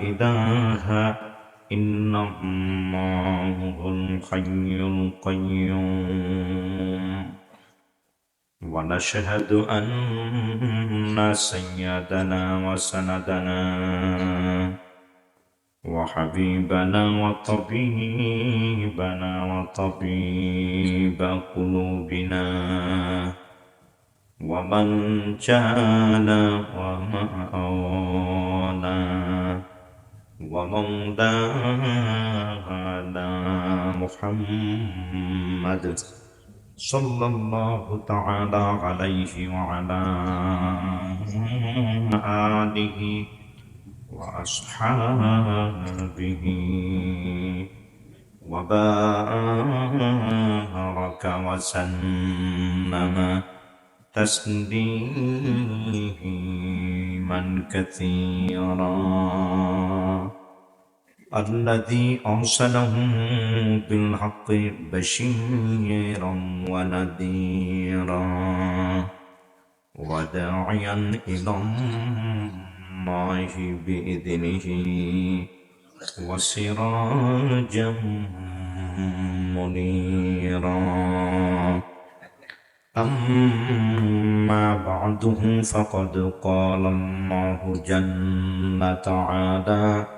إله إلا الله الحي القيوم. ونشهد أن سيدنا وسندنا وحبيبنا وطبيبنا وطبيب قلوبنا. ومن جعل ومعونا ومولانا محمد صلى الله تعالى عليه وعلى آله وأصحابه وبارك وسلم تسليما كثيرا. الذي أرسله بالحق بشيرا ونذيرا وداعيا إلى الله بإذنه وسراجا منيرا. أما بعده فقد قال الله جل تعالى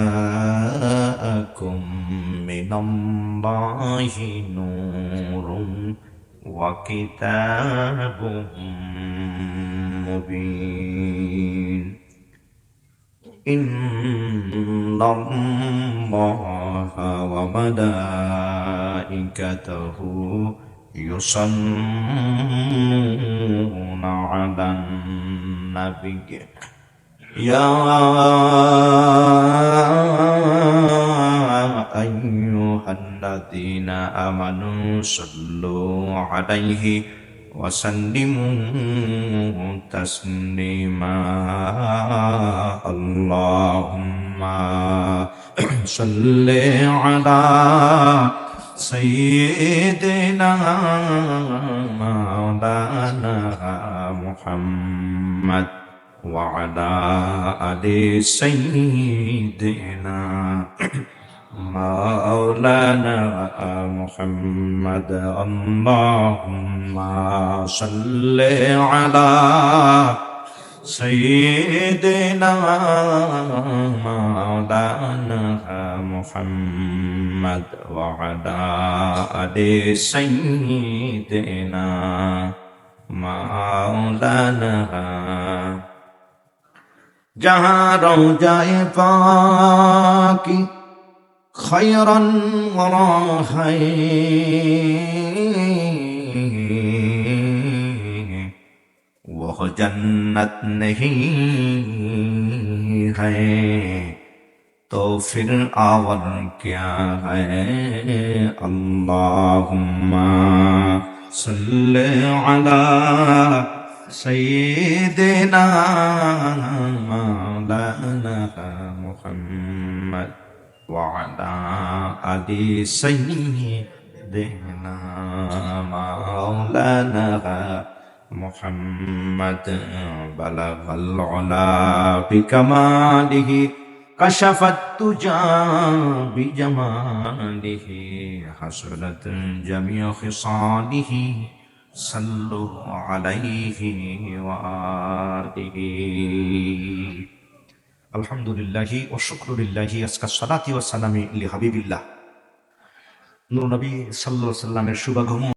جاءكم من الله نور وكتاب مبين. إن الله وملائكته يصلون على النبي. يا آمنوا صلوا عليه وسلموا تسليما اللهم صل على سيدنا مولانا محمد وعلى آل سيدنا مولانا محمد اللهم صل على سيدنا مولانا محمد وعلى آل سيدنا مولانا جہاں روجائے پاکی خيرا وراحي وہ جنت نہیں ہے تو پھر آور کیا ہے اللہم صلی علی سیدنا سيدنا مولانا محمد بلغ العلا بكماله كشف التجى بجماله حسنت جميع خصاله صلوا عليه وآله. الحمد لله والشكر لله أزكى الصلاة والسلام لحبيب الله. নবী সাল্লাহ সাল্লামের শুভাগমন